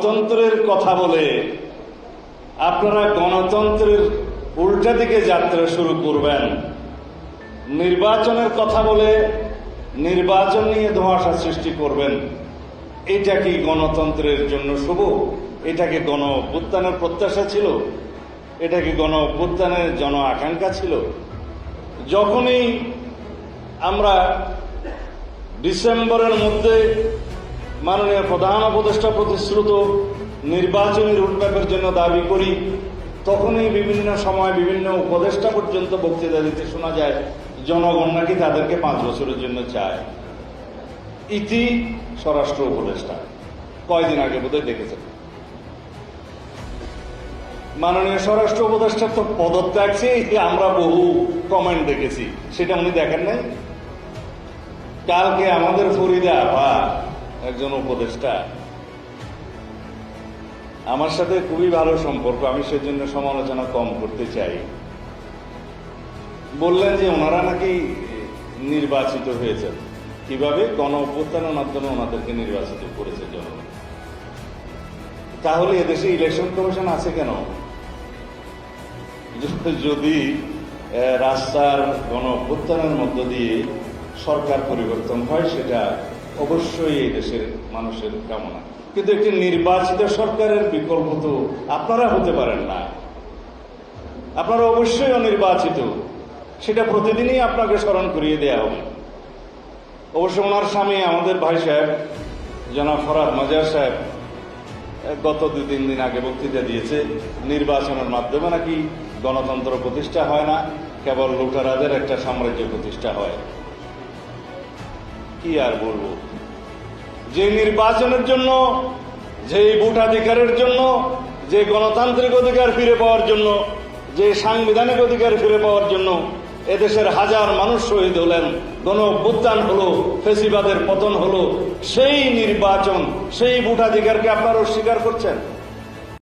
গণতন্ত্রের কথা বলে আপনারা গণতন্ত্রের উল্টা দিকে যাত্রা শুরু করবেন। নির্বাচনের কথা বলে নির্বাচন নিয়ে ধোঁয়াশা সৃষ্টি করবেন। এটা কি গণতন্ত্রের জন্য শুভ? এটা কি গণ অভ্যুত্থানের প্রত্যাশা ছিল? এটা কি গণ অভ্যুত্থানের জন আকাঙ্ক্ষা ছিল? যখনই আমরা ডিসেম্বরের মধ্যে মাননীয় প্রধান উপদেষ্টা প্রতিশ্রুত নির্বাচনী রুটম্যাপের জন্য দাবি করি। তখনই বিভিন্ন সময় বিভিন্ন উপদেষ্টা পর্যন্ত বক্তৃতা দিতে শোনা যায়, জনগণ নাকি তাদেরকে পাঁচ বছরের জন্য চায়। ইতি স্বরাষ্ট্র উপদেষ্টা। কয়দিন আগে বোধহয় দেখেছেন। মাননীয় স্বরাষ্ট্র উপদেষ্টার তো পদত্যাগ আমরা বহু কমেন্ট দেখেছি। সেটা উনি দেখেন নাই? কালকে আমাদের ফরিদা, বা একজন উপদেষ্টা। আমার সাথে খুবই ভালো সম্পর্ক, আমি সেজন্য সমালোচনা কম করতে চাই। বললেন যে ওনারা নাকি নির্বাচিত হয়েছেন। কীভাবে? গণ অভ্যুত্থানের মাধ্যমে ওনাদেরকে নির্বাচিত করেছে জনগণ। তাহলে এদেশে ইলেকশন কমিশন আছে কেন? যদি রাস্তার গণ অভ্যুত্থানের মধ্য দিয়ে সরকার পরিবর্তন হয়, সেটা অবশ্যই এই দেশের মানুষের কামনা। কিন্তু একটি নির্বাচিত সরকারের বিকল্প তো আপনারা হতে পারেন না। আপনারা অবশ্যই অনির্বাচিত। সেটা প্রতিদিনই আপনাকে স্মরণ করিয়ে দেওয়া হবে। অবশ্য ওনার স্বামী আমাদের ভাই সাহেব, জনাব ফরাদ মাজার সাহেব, গত দুই তিন দিন আগে বক্তৃতা দিয়েছে, নির্বাচনের মাধ্যমে নাকি গণতন্ত্র প্রতিষ্ঠা হয় না, কেবল লুটারাদের একটা সাম্রাজ্য প্রতিষ্ঠা হয়। কি আর বলব? যে নির্বাচনের জন্য, যে ভোটাধিকারের জন্য, যে গণতান্ত্রিক অধিকার ফিরে পাওয়ার জন্য, যে সাংবিধানিক অধিকার ফিরে পাওয়ার জন্য এদেশের হাজার মানুষ শহীদ হলেন, গণ অভ্যুত্থান হলো, ফেসিবাদের পতন হলো, সেই নির্বাচন, সেই ভোটাধিকারকে আপনারা অস্বীকার করছেন?